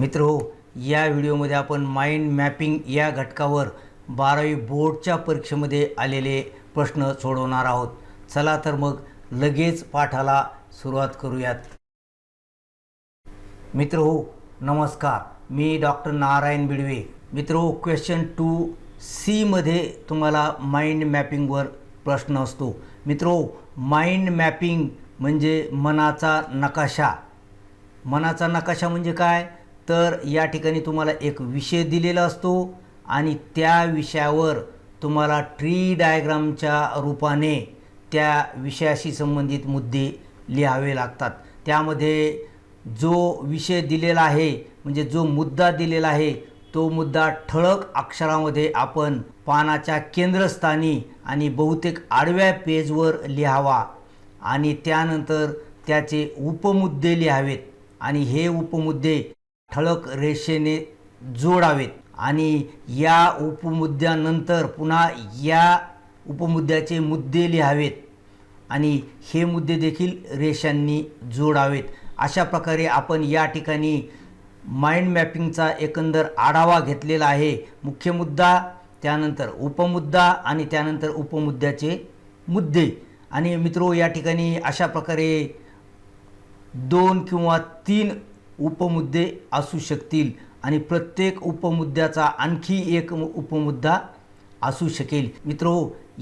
मित्र हो या व्हिडिओमध्ये आपण माइंड मॅपिंग या घटकावर बारावी बोर्डच्या परीक्षेमध्ये आलेले प्रश्न सोडवणार आहोत. चला तर मग लगेच पाठाला सुरुवात करूयात. मित्र हो नमस्कार. मी डॉक्टर नारायण बिडवे. मित्र हो क्वेश्चन टू सीमध्ये तुम्हाला माइंड मॅपिंगवर प्रश्न असतो. मित्रो माइंड मॅपिंग म्हणजे मनाचा नकाशा. मनाचा नकाशा म्हणजे काय? तर या ठिकाणी तुम्हाला एक विषय दिलेला असतो आणि त्या विषयावर तुम्हाला ट्री डायग्रामच्या रूपाने त्या विषयाशी संबंधित मुद्दे लिहावे लागतात. त्यामध्ये जो विषय दिलेला आहे म्हणजे जो मुद्दा दिलेला आहे तो मुद्दा ठळक अक्षरामध्ये आपण पानाच्या केंद्रस्थानी आणि बहुतेक आडव्या पेजवर लिहावा आणि त्यानंतर त्याचे उपमुद्दे लिहावेत. आणि हे उपमुद्दे ठळक रेषेने जोडावेत. आणि या उपमुद्द्यानंतर पुन्हा या उपमुद्द्याचे मुद्दे लिहावेत. आणि हे मुद्दे देखील रेषांनी जोडावेत. अशा प्रकारे आपण या ठिकाणी माइंड मॅपिंगचा एकंदर आढावा घेतलेला आहे. मुख्य मुद्दा त्यानंतर उपमुद्दा आणि त्यानंतर उपमुद्द्याचे मुद्दे. आणि मित्रो या ठिकाणी अशा प्रकारे दोन किंवा तीन उपमुद्दे असू शकतील आणि प्रत्येक उपमुद्द्याचा आणखी एक उपमुद्दा असू शकेल. मित्रो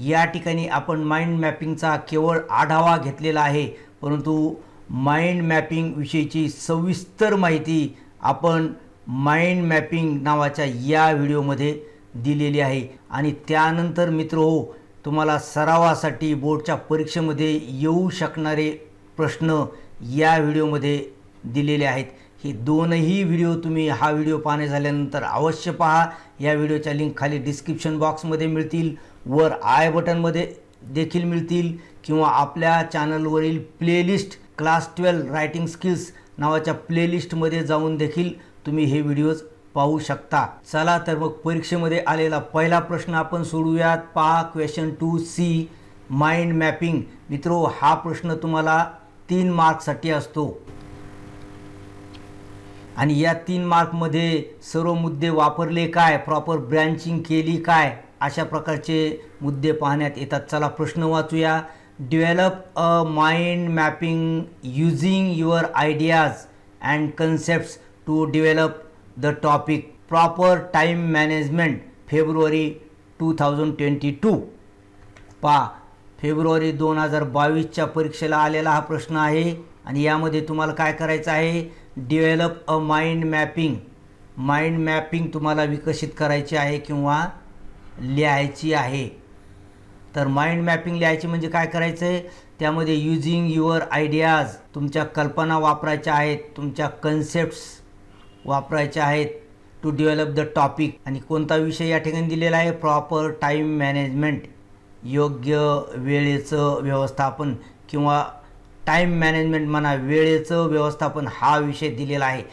या ठिकाणी आपण माइंड मॅपिंगचा केवळ आढावा घेतलेला आहे परंतु माइंड मॅपिंग विषयीची सविस्तर माहिती आपण माइंड मॅपिंग नावाच्या या व्हिडिओमध्ये दिलेली आहे. आणि त्यानंतर मित्र हो तुम्हाला सरावासाठी बोर्डच्या परीक्षेमध्ये येऊ शकणारे प्रश्न या व्हिडिओमध्ये दिलेले आहेत. हे दोनही व्हिडिओ तुम्ही हा व्हिडिओ पाहणे झाल्यानंतर अवश्य पहा. या व्हिडिओच्या लिंक खाली डिस्क्रिप्शन बॉक्समध्ये मिळतील. वर आय बटनमध्ये देखील मिळतील. किंवा आपल्या चॅनलवरील playlist class twelve writing skills नावाच्या प्लेलिस्टमध्ये जाऊन देखील तुम्ही हे व्हिडिओज पाहू शकता. चला तर मग परीक्षेमध्ये आलेला पहिला प्रश्न आपण सोडूयात. पहा question two C mind mapping मित्रो हा प्रश्न तुम्हाला तीन मार्कसाठी असतो. आणि या तीन मार्कमध्ये सर्व मुद्दे वापरले काय प्रॉपर ब्रँचिंग केली काय अशा प्रकारचे मुद्दे पाहण्यात येतात. चला प्रश्न वाचूया. Develop a mind mapping using your ideas and concepts to develop the topic proper time management February two thousand twenty two पा फेब्रुवारी दोन हजार बावीसच्या परीक्षेला आलेला हा प्रश्न आहे. आणि यामध्ये तुम्हाला काय करायचं आहे? Develop a mind mapping mind mapping तुम्हाला विकसित करायची आहे किंवा लिहायची आहे. तर माइंड मॅपिंग लिहायची म्हणजे काय करायचं आहे त्यामध्ये युजिंग युअर आयडियाज तुमच्या कल्पना वापरायच्या आहेत तुमच्या कन्सेप्ट्स वापरायच्या आहेत टू डेव्हलप द टॉपिक आणि कोणता विषय या ठिकाणी दिलेला आहे? प्रॉपर टाईम मॅनेजमेंट योग्य वेळेचं व्यवस्थापन किंवा टाईम मॅनेजमेंट म्हणा वेळेचं व्यवस्थापन हा विषय दिलेला आहे.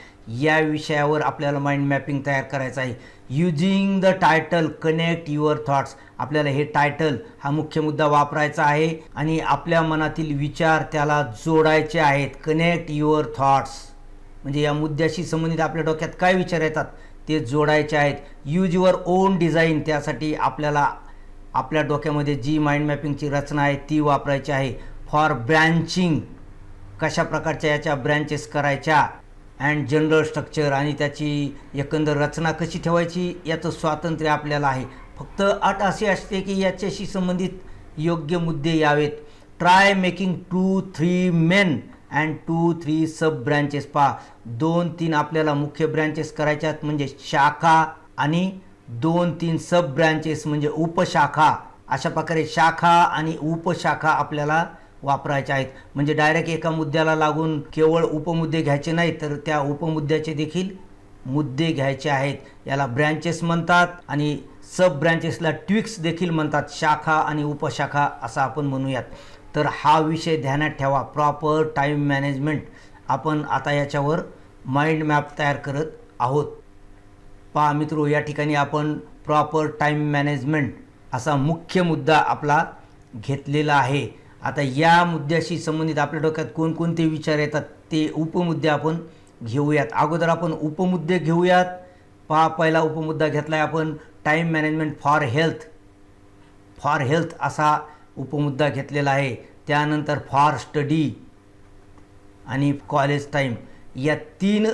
या विषयावर आपल्याला माइंड मॅपिंग तयार करायचं आहे. Using the title connect your thoughts आपल्याला हे टायटल हा मुख्य मुद्दा वापरायचा आहे आणि आपल्या मनातील विचार त्याला जोडायचे आहेत. कनेक्ट युअर थॉट्स म्हणजे या मुद्द्याशी संबंधित आपल्या डोक्यात काय विचार येतात ते जोडायचे आहेत. यूज युअर ओन डिझाईन त्यासाठी आपल्याला आपल्या डोक्यामध्ये जी माइंड मॅपिंगची रचना आहे ती वापरायची आहे. For branching. कशा प्रकारच्या याच्या ब्रँचेस करायच्या अँड जनरल स्ट्रक्चर आणि त्याची एकंदर रचना कशी ठेवायची याचं स्वातंत्र्य आपल्याला आहे. फक्त अट अशी असते की याच्याशी संबंधित योग्य मुद्दे यावेत. Try making two three main and two three sub branches पहा दोन तीन आपल्याला मुख्य ब्रँचेस करायच्यात म्हणजे शाखा आणि दोन तीन सब ब्रँचेस म्हणजे उपशाखा. अशा प्रकारे शाखा आणि उपशाखा आपल्याला वापरायच्या आहेत. म्हणजे डायरेक्ट एका मुद्द्याला लागून केवळ उपमुद्दे घ्यायचे नाहीत तर त्या उपमुद्द्याचे देखील मुद्दे घ्यायचे आहेत. याला ब्रँचेस म्हणतात आणि सब ब्रँचेसला ट्विक्स देखील म्हणतात. शाखा आणि उपशाखा असं आपण म्हणूयात. तर हा विषय ध्यानात ठेवा. प्रॉपर टाईम मॅनेजमेंट आपण आता याच्यावर माइंड मॅप तयार करत आहोत. पहा मित्रो या ठिकाणी आपण प्रॉपर टाईम मॅनेजमेंट असा मुख्य मुद्दा आपला घेतलेला आहे. आता या मुद्द्याशी संबंधित आपल्या डोक्यात कोणकोणते विचार येतात ते उपमुद्दे आपण घेऊयात. अगोदर आपण उपमुद्दे घेऊयात. पहा पहिला उपमुद्दा घेतला आहे आपण. Time management for health for health असा उपमुद्दा घेतलेला आहे. त्यानंतर फॉर स्टडी आणि कॉलेज टाईम या तीन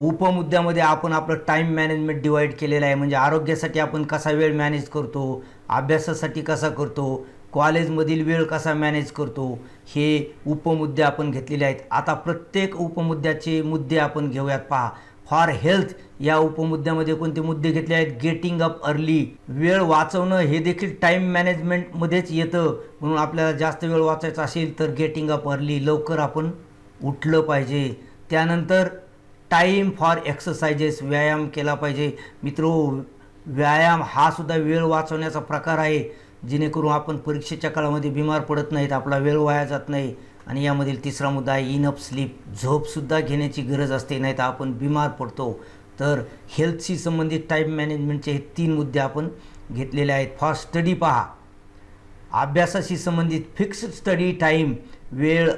उपमुद्द्यामध्ये आपण आपलं टाईम मॅनेजमेंट डिवाईड केलेलं आहे. म्हणजे आरोग्यासाठी आपण कसा वेळ मॅनेज करतो? अभ्यासासाठी कसा करतो? कॉलेजमधील वेळ कसा मॅनेज करतो हे उपमुद्दे आपण घेतलेले आहेत. आता प्रत्येक उपमुद्द्याचे मुद्दे आपण घेऊयात पहा. फॉर हेल्थ या उपमुद्द्यामध्ये कोणते मुद्दे घेतले आहेत? गेटिंग अप अर्ली वेळ वाचवणं हे देखील टाईम मॅनेजमेंटमध्येच येतं. म्हणून आपल्याला जास्त वेळ वाचायचा असेल तर गेटिंग अप अर्ली लवकर आपण उठलं पाहिजे. त्यानंतर टाईम फॉर एक्सरसाइजेस व्यायाम केला पाहिजे. मित्रो व्यायाम हा सुद्धा वेळ वाचवण्याचा प्रकार आहे. जेणेकरून आपण परीक्षेच्या काळामध्ये बीमार पडत नाहीत आपला वेळ वाया जात नाही आणि यामधील तिसरा मुद्दा आहे इनअप स्लीप झोपसुद्धा घेण्याची गरज असते नाही तर आपण बिमार पडतो. तर हेल्थशी संबंधित टाईम मॅनेजमेंटचे हे तीन मुद्दे आपण घेतलेले आहेत. फास्ट स्टडी पहा. अभ्यासाशी संबंधित फिक्स्ड स्टडी टाईम वेळ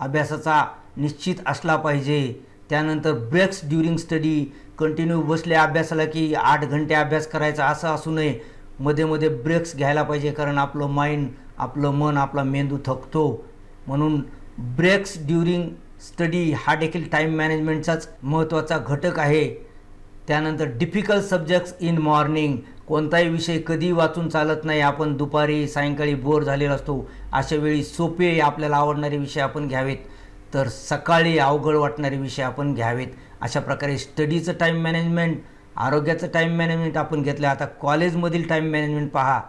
अभ्यासाचा निश्चित असला पाहिजे. त्यानंतर ब्रेक्स ड्युरिंग स्टडी कंटिन्यू बसले अभ्यासाला की आठ घंटे अभ्यास करायचा असं असू नये. मध्ये मध्ये ब्रेक्स घ्यायला पाहिजे कारण आपलं माइंड आपलं मन आपला मेंदू थकतो. म्हणून ब्रेक्स ड्युरिंग स्टडी हा देखील टाईम मॅनेजमेंटचाच महत्त्वाचा घटक आहे. त्यानंतर डिफिकल्ट सब्जेक्ट्स इन मॉर्निंग कोणताही विषय कधी वाचून चालत नाही आपण दुपारी सायंकाळी बोर झालेला असतो. अशा वेळी सोपे आपल्याला आवडणारे विषय आपण घ्यावेत. तर सकाळी अवघड वाटणारे विषय आपण घ्यावेत. अशा प्रकारे स्टडीचं टाईम मॅनेजमेंट आरोग्याचं टाईम मॅनेजमेंट आपण घेतलं आता कॉलेजमधील टाईम मॅनेजमेंट पहा.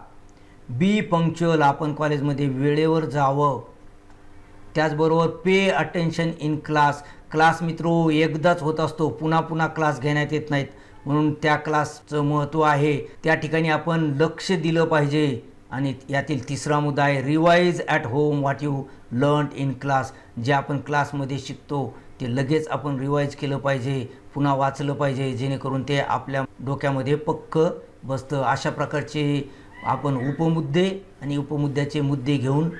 बी पंक्च्युअल आपण कॉलेजमध्ये वेळेवर जावं. त्याचबरोबर pay attention in class class मित्रो एकदाच होत असतो. पुन्हा पुन्हा क्लास घेण्यात येत नाहीत. म्हणून त्या क्लासचं महत्त्व आहे. त्या ठिकाणी आपण लक्ष दिलं पाहिजे. आणि यातील तिसरा मुद्दा आहे revise at home what you learn in class जे आपण क्लासमध्ये शिकतो ते लगेच आपण रिवाईज केलं पाहिजे. पुन्हा वाचलं पाहिजे जेणेकरून ते आपल्या डोक्यामध्ये पक्क बसतं. अशा प्रकारचे आपण उपमुद्दे आणि उपमुद्द्याचे मुद्दे घेऊन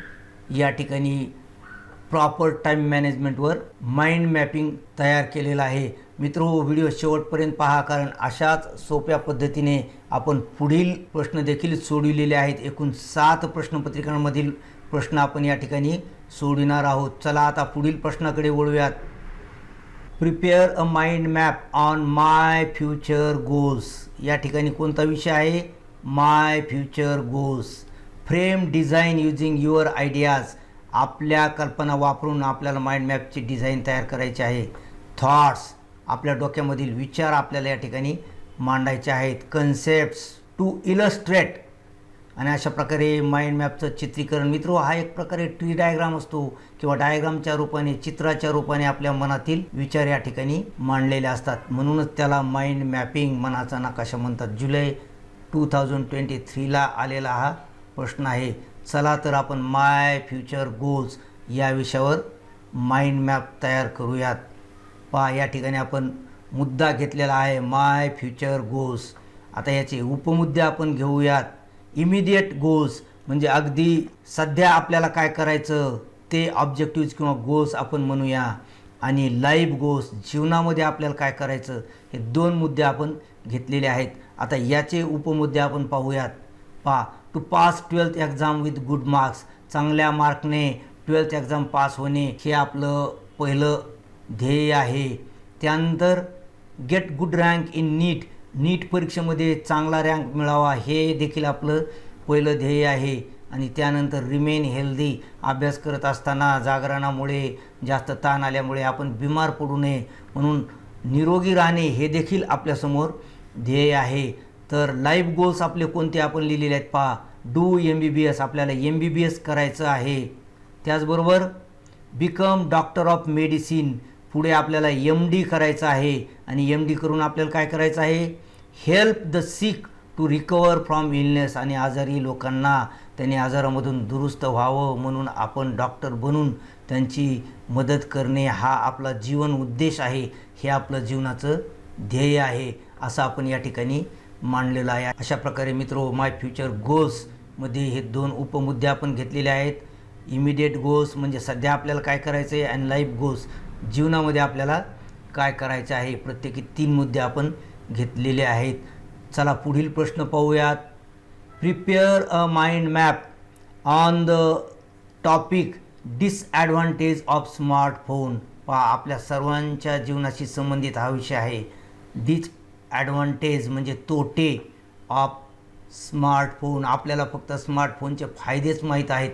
या ठिकाणी प्रॉपर टाईम मॅनेजमेंटवर माइंड मॅपिंग तयार केलेलं आहे. मित्र व्हिडिओ शेवटपर्यंत पहा कारण अशाच सोप्या पद्धतीने आपण पुढील प्रश्न देखील सोडविलेले आहेत. एकूण सात प्रश्नपत्रिकांमधील प्रश्न आपण या ठिकाणी सोडविणार आहोत. चला आता पुढील प्रश्नाकडे वळूयात. Prepare a mind map on my future goals. या ठिकाणी कोणता विषय आहे? My future goals. Frame design using your ideas. आपल्या कल्पना वापरून आपल्याला माइंड मॅपची डिझाईन तयार करायची आहे. थॉट्स. आपल्या डोक्यामधील विचार आपल्याला या ठिकाणी मांडायचे आहेत. Concepts to illustrate. आणि अशा प्रकारे माइंड मॅपचं चित्रीकरण मित्र हा एक प्रकारे ट्री डायग्राम असतो. किंवा डायग्रामच्या रूपाने चित्राच्या रूपाने आपल्या मनातील विचार या ठिकाणी मांडलेले असतात. म्हणूनच त्याला माइंड मॅपिंग मनाचा नकाशा म्हणतात. जुलै टू थाउजंड ट्वेंटी थ्रीला आलेला हा प्रश्न आहे. चला तर आपण माय फ्युचर गोल्स या विषयावर माइंड मॅप तयार करूयात. पहा या ठिकाणी आपण मुद्दा घेतलेला आहे माय फ्युचर गोल्स आता याचे उपमुद्दे आपण घेऊयात. इमिडिएट गोल्स म्हणजे अगदी सध्या आपल्याला काय करायचं? ते ऑब्जेक्टिव्ज किंवा गोल्स आपण म्हणूया. आणि लाईफ गोल्स जीवनामध्ये आपल्याला काय करायचं हे दोन मुद्दे आपण घेतलेले आहेत. आता याचे उपमुद्दे आपण पाहूयात. पहा to pass twelfth exam with good marks चांगल्या मार्कने ट्वेल्थ एक्झाम पास होणे हे आपलं पहिलं ध्येय आहे. त्यानंतर get good rank in NEET NEET परीक्षेमध्ये चांगला रँक मिळावा हे देखील आपलं पहिलं ध्येय आहे. आणि त्यानंतर रिमेन हेल्दी अभ्यास करत असताना जागरणामुळे जास्त ताण आल्यामुळे आपण बिमार पडू नये म्हणून निरोगी राहणे हे देखील आपल्यासमोर ध्येय आहे. तर लाईफ गोल्स आपले कोणते आपण लिहिलेले आहेत पहा. Do M B B S आपल्याला एम बी बी एस करायचं आहे. त्याचबरोबर बिकम डॉक्टर ऑफ मेडिसिन पुढे आपल्याला एम डी करायचं आहे. आणि एम डी करून आपल्याला काय करायचं आहे? Help the sick to recover from illness आणि आजारी लोकांना. त्यांनी आजारामधून दुरुस्त व्हावं म्हणून आपण डॉक्टर बनून त्यांची मदत करणे हा आपला जीवन उद्देश आहे हे आपलं जीवनाचं ध्येय आहे असं आपण या ठिकाणी मांडलेलं आहे. अशा प्रकारे मित्रो माय फ्युचर गोल्समध्ये हे दोन उपमुद्दे आपण घेतलेले आहेत. इमिडिएट गोल्स म्हणजे सध्या आपल्याला काय करायचं आहे अँड लाईफ गोल्स जीवनामध्ये आपल्याला काय करायचं आहे प्रत्येकी तीन मुद्दे आपण घेतलेले आहेत. चला पुढील प्रश्न पाहूयात. Prepare a mind map on the topic disadvantage of smartphone पहा आपल्या सर्वांच्या जीवनाशी संबंधित हा विषय आहे. डिसॲडव्हान्टेज म्हणजे तोटे ऑफ स्मार्टफोन आपल्याला फक्त स्मार्टफोनचे फायदेच माहीत आहेत.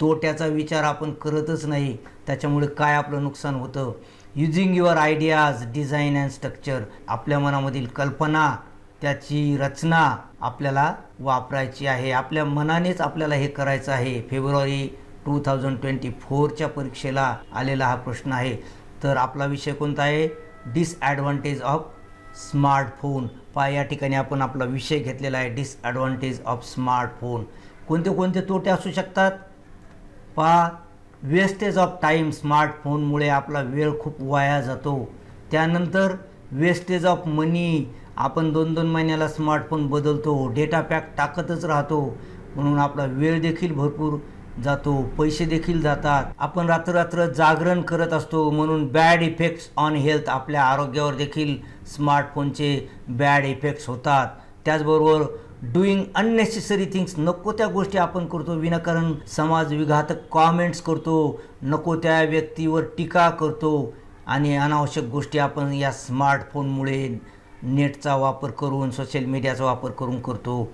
तोट्याचा विचार आपण करतच नाही. त्याच्यामुळे काय आपलं नुकसान होतं? Using your ideas design and structure आपल्या मनामधील कल्पना त्याची रचना आपल्याला वापरायची आहे. आपल्या मनानेच आपल्याला हे करायचं आहे. फेब्रुवारी टू थाउजंड ट्वेंटी फोरच्या परीक्षेला आलेला हा प्रश्न आहे. तर आपला विषय कोणता आहे? डिसॲडव्हान्टेज ऑफ स्मार्टफोन पा या ठिकाणी आपण आपला विषय घेतलेला आहे. डिसॲडव्हान्टेज ऑफ स्मार्टफोन कोणते कोणते तोटे असू शकतात? पहा वेस्टेज ऑफ टाईम स्मार्टफोनमुळे आपला वेळ खूप वाया जातो. त्यानंतर वेस्टेज ऑफ मनी आपण दोन दोन महिन्याला स्मार्टफोन बदलतो डेटा पॅक टाकतच राहतो. म्हणून आपला वेळ देखील भरपूर जातो पैसे देखील जातात. आपण रात्ररात्र जागरण करत असतो म्हणून बॅड इफेक्ट्स ऑन हेल्थ आपल्या आरोग्यावर देखील स्मार्टफोनचे बॅड इफेक्ट्स होतात. त्याचबरोबर डुईंग अननेसेसरी थिंग्स नको त्या गोष्टी आपण करतो विनाकारण समाज विघातक कॉमेंट्स करतो नको त्या व्यक्तीवर टीका करतो. आणि अनावश्यक गोष्टी आपण या स्मार्टफोनमुळे नेटचा वापर करून सोशल मीडियाचा वापर करून करतो.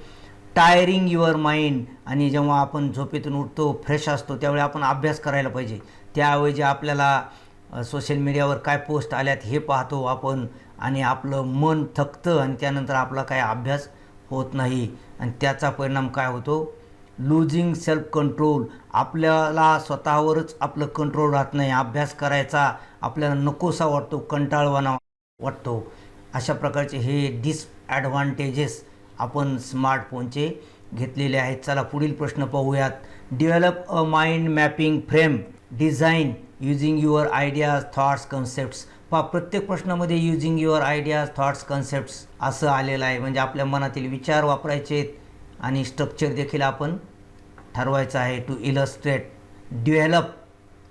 टायरिंग युअर माइंड आणि जेव्हा आपण झोपेतून उठतो फ्रेश असतो त्यावेळी आपण अभ्यास करायला पाहिजे. त्याऐवजी आपल्याला सोशल मीडियावर काय पोस्ट आल्यात हे पाहतो आपण. आणि आपलं मन थकतं आणि त्यानंतर आपला काय अभ्यास होत नाही. आणि त्याचा परिणाम काय होतो? लूजिंग सेल्फ कंट्रोल आपल्याला स्वतःवरच आपलं कंट्रोल राहत नाही. अभ्यास करायचा आपल्याला नकोसा वाटतो कंटाळवाना वाटतो. अशा प्रकारचे हे डिसॲडव्हान्टेजेस आपण स्मार्टफोनचे घेतलेले आहेत. चला पुढील प्रश्न पाहूयात. Develop a mind mapping frame design using your ideas thoughts concepts पहा प्रत्येक प्रश्नामध्ये using your ideas thoughts concepts असं आलेलं आहे. म्हणजे आपल्या मनातील विचार वापरायचे आहेत आणि स्ट्रक्चर देखील आपण ठरवायचं आहे to illustrate develop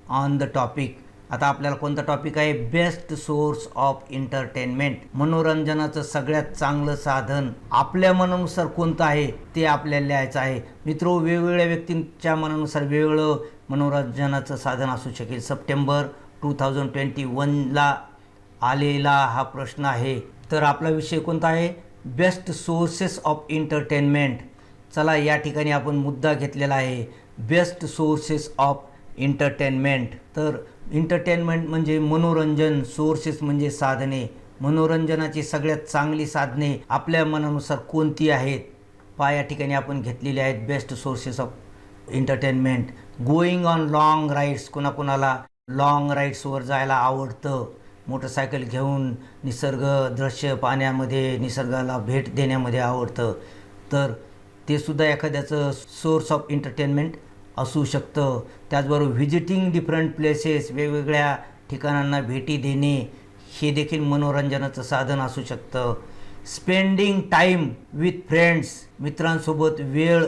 on the topic आता आपल्याला कोणता टॉपिक आहे? बेस्ट सोर्स ऑफ एंटरटेनमेंट मनोरंजनाचं सगळ्यात चांगलं साधन आपल्या मनानुसार कोणतं आहे? ते आपल्याला लिहायचं आहे. मित्रो वेगवेगळ्या व्यक्तींच्या मनानुसार वेगवेगळं मनोरंजनाचं साधन असू शकेल. सप्टेंबर टू थाउजंड ट्वेंटी वनला आलेला हा प्रश्न आहे. तर आपला विषय कोणता आहे? बेस्ट सोर्सेस ऑफ एंटरटेनमेंट चला या ठिकाणी आपण मुद्दा घेतलेला आहे. बेस्ट सोर्सेस ऑफ एंटरटेनमेंट तर एंटरटेनमेंट म्हणजे मनोरंजन सोर्सेस म्हणजे साधने. मनोरंजनाची सगळ्यात चांगली साधने आपल्या मनानुसार कोणती आहेत? पा या ठिकाणी आपण घेतलेली आहेत best sources of entertainment going on long rides कोणाकोणाला लाँग राईड्सवर जायला आवडतं? मोटरसायकल घेऊन निसर्ग दृश्य पाण्यामध्ये निसर्गाला भेट देण्यामध्ये आवडतं. तर ते सुद्धा एखाद्याचं सोर्स ऑफ एंटरटेनमेंट असू शकतं. त्याचबरोबर व्हिजिटिंग डिफरंट प्लेसेस वेगवेगळ्या ठिकाणांना भेटी देणे हे देखील मनोरंजनाचं साधन असू शकतं. स्पेंडिंग टाईम विथ फ्रेंड्स मित्रांसोबत वेळ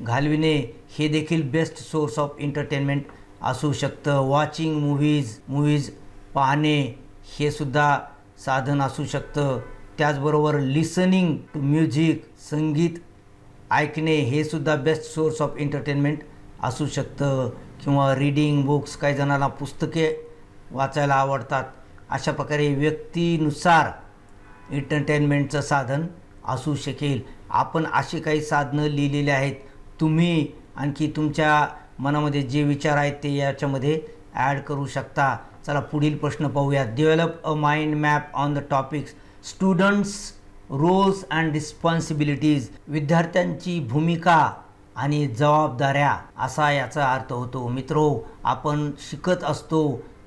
घालविणे हे देखील बेस्ट सोर्स ऑफ एंटरटेनमेंट असू शकतं. वॉचिंग मूव्हीज मूव्हीज पाहणे हे सुद्धा साधन असू शकतं. त्याचबरोबर लिसनिंग टू म्युझिक संगीत ऐकणे हे सुद्धा बेस्ट सोर्स ऑफ एंटरटेनमेंट असू शकतं. किंवा रीडिंग बुक्स काही जणांना पुस्तके वाचायला आवडतात. अशा प्रकारे व्यक्तीनुसार एंटरटेनमेंटचं साधन असू शकेल. आपण अशी काही साधनं लिहिलेली आहेत. तुम्ही आणखी तुमच्या मनामध्ये जे विचार आहेत ते याच्यामध्ये ॲड करू शकता. चला पुढील प्रश्न पाहूया develop a mind map on the topics students roles and responsibilities विद्यार्थ्यांची भूमिका आणि जबाबदाऱ्या असा याचा अर्थ होतो. मित्रो आपण शिकत असतो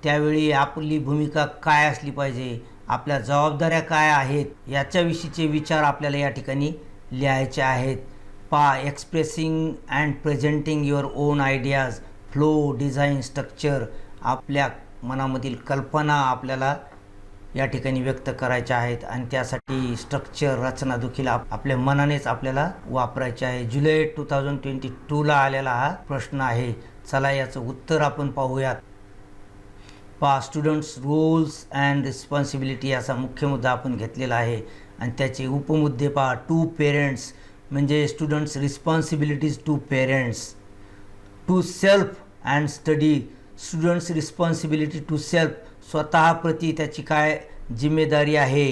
त्यावेळी आपली भूमिका काय असली पाहिजे? आपल्या जबाबदाऱ्या काय आहेत? याच्याविषयीचे विचार आपल्याला या ठिकाणी लिहायचे आहेत. पा expressing and presenting your own ideas flow design structure आपल्या मनामधील कल्पना आपल्याला या ठिकाणी व्यक्त करायच्या आहेत आणि त्यासाठी स्ट्रक्चर रचना देखील आप आपल्या मनानेच आपल्याला वापरायचे आहे. जुलै टू थाउजंड ट्वेंटी टूला आलेला हा प्रश्न आहे. चला याचं उत्तर आपण पाहूयात. पा स्टुडंट्स रोल्स अँड रिस्पॉन्सिबिलिटी असा मुख्य मुद्दा आपण घेतलेला आहे. आणि त्याचे उपमुद्दे पहा. टू पेरेंट्स म्हणजे students responsibilities to parents to self and study students responsibility to self स्वतःप्रती त्याची काय जिम्मेदारी आहे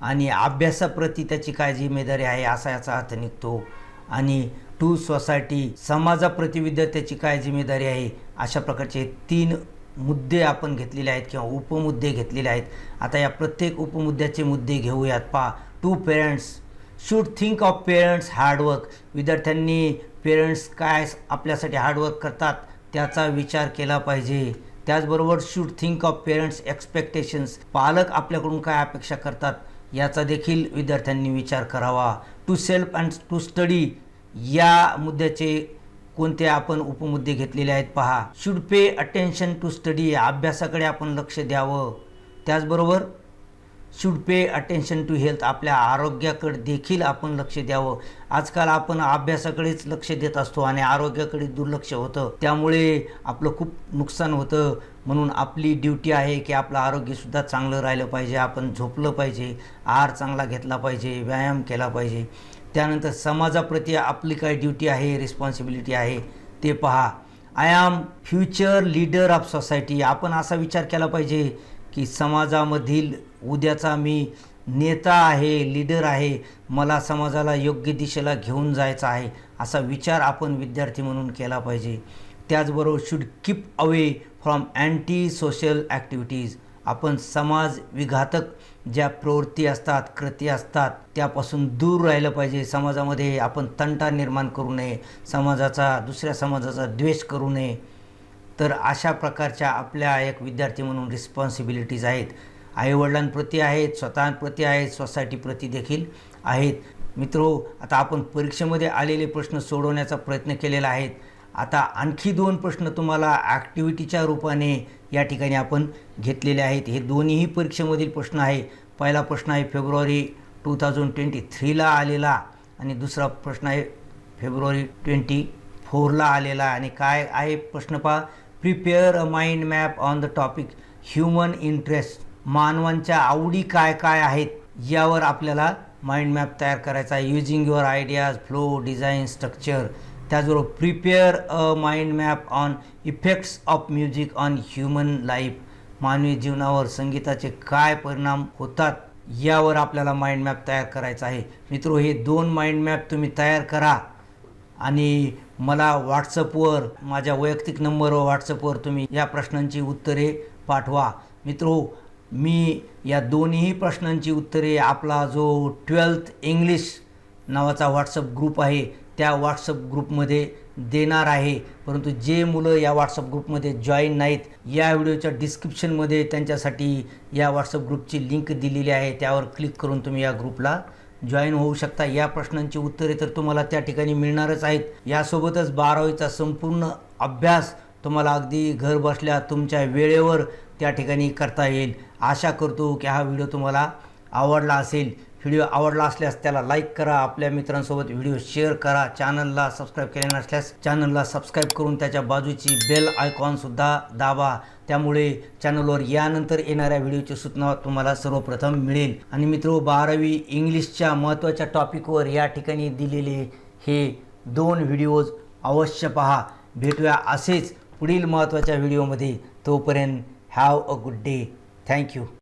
आणि अभ्यासाप्रती त्याची काय जिम्मेदारी आहे असा याचा अर्थ निघतो. आणि टू सोसायटी समाजाप्रती विद्यार्थ्याची काय जिम्मेदारी आहे अशा प्रकारचे तीन मुद्दे आपण घेतलेले आहेत किंवा उपमुद्दे घेतलेले आहेत. आता या प्रत्येक उपमुद्द्याचे मुद्दे घेऊयात. पहा to parents should think of parents hard work विद्यार्थ्यांनी पेरेंट्स काय आपल्यासाठी हार्डवर्क करतात त्याचा विचार केला पाहिजे. त्याचबरोबर should think of parents expectations पालक आपल्याकडून काय अपेक्षा करतात याचा देखील विद्यार्थ्यांनी विचार करावा. To self and to study या मुद्द्याचे कोणते आपण उपमुद्दे घेतलेले आहेत पहा. Should pay attention to study अभ्यासाकडे आपण लक्ष द्यावं. त्याचबरोबर should pay attention to health आपल्या आरोग्याकडे देखील आपण लक्ष द्यावं. आजकाल आपण अभ्यासाकडेच लक्ष देत असतो आणि आरोग्याकडे दुर्लक्ष होतं. त्यामुळे आपलं खूप नुकसान होतं. म्हणून आपली ड्युटी आहे की आपलं आरोग्यसुद्धा चांगलं राहिलं पाहिजे. आपण झोपलं पाहिजे. आहार चांगला घेतला पाहिजे. व्यायाम केला पाहिजे. त्यानंतर समाजाप्रती आपली काय ड्युटी आहे रिस्पॉन्सिबिलिटी आहे ते पहा. I am future leader of society आपण असा विचार केला पाहिजे. की समाजामधील उद्याचा मी नेता आहे लीडर आहे मला समाजाला योग्य दिशेला घेऊन जायचा आहे असा विचार आपण विद्यार्थी म्हणून केला पाहिजे. त्याचबरोबर should keep away from anti social activities आपण समाज विघातक ज्या प्रवृत्ती असतात कृती असतात त्यापासून दूर राहिलं पाहिजे. समाजामध्ये आपण तंटा निर्माण करू नये. समाजाचा दुसऱ्या समाजाचा द्वेष करू नये. तर अशा प्रकारच्या आपल्या एक विद्यार्थी म्हणून रिस्पॉन्सिबिलिटीज आहेत. आईवडिलांप्रती आहेत स्वतःप्रती आहेत सोसायटीप्रती देखील आहेत. मित्रो आता आपण परीक्षेमध्ये आलेले प्रश्न सोडवण्याचा प्रयत्न केलेला आहे. आता आणखी दोन प्रश्न तुम्हाला ॲक्टिव्हिटीच्या रूपाने या ठिकाणी आपण घेतलेले आहेत. हे दोन्हीही परीक्षेमधील प्रश्न आहे. पहिला प्रश्न आहे फेब्रुवारी टू थाउजंड ट्वेंटी थ्रीला आलेला आणि दुसरा प्रश्न आहे फेब्रुवारी ट्वेंटी फोरला आलेला. आणि काय आहे प्रश्न पहा? Prepare a mind map on the topic human interest मानवांच्या आवडी काय काय आहेत यावर आपल्याला माइंड मॅप तयार करायचा आहे. Using your ideas flow design structure त्याचबरोबर prepare a mind map on effects of music on human life मानवी जीवनावर संगीताचे काय परिणाम होतात यावर आपल्याला माइंड मॅप तयार करायचा आहे. मित्रो हे दोन माइंड मॅप तुम्ही तयार करा. आणि मला व्हॉट्सअपवर माझ्या वैयक्तिक नंबरवर व्हॉट्सअपवर तुम्ही या प्रश्नांची उत्तरे पाठवा. मित्रो मी या दोन्ही प्रश्नांची उत्तरे आपला जो ट्वेल्थ इंग्लिश नावाचा व्हॉट्सअप ग्रुप आहे त्या व्हॉट्सअप ग्रुपमध्ये देणार आहे. परंतु जे मुलं या व्हॉट्सअप ग्रुपमध्ये जॉईन नाहीत या व्हिडिओच्या डिस्क्रिप्शनमध्ये त्यांच्यासाठी या व्हॉट्सअप ग्रुपची लिंक दिलेली आहे त्यावर क्लिक करून तुम्ही या ग्रुपला जॉईन होऊ शकता. या प्रश्नांची उत्तरे तर तुम्हाला त्या ठिकाणी मिळणारच आहेत. यासोबतच बारावीचा संपूर्ण अभ्यास तुम्हाला अगदी घर बसल्या तुमच्या वेळेवर त्या ठिकाणी करता येईल. आशा करतो की हा व्हिडिओ तुम्हाला आवडला असेल. व्हिडिओ आवडला असल्यास त्याला लाईक करा आपल्या मित्रांसोबत व्हिडिओ शेअर करा चॅनलला सबस्क्राईब केले नसल्यास चॅनलला सबस्क्राईब करून त्याच्या बाजूची बेल आयकॉनसुद्धा दाबा. त्यामुळे चॅनलवर यानंतर येणाऱ्या व्हिडिओची सूचना तुम्हाला सर्वप्रथम मिळेल. आणि मित्रो बारावी इंग्लिशच्या महत्त्वाच्या टॉपिकवर या ठिकाणी दिलेले हे दोन व्हिडिओज अवश्य पहा. भेटूया असेच पुढील महत्त्वाच्या व्हिडिओमध्ये. तोपर्यंत have a good day thank you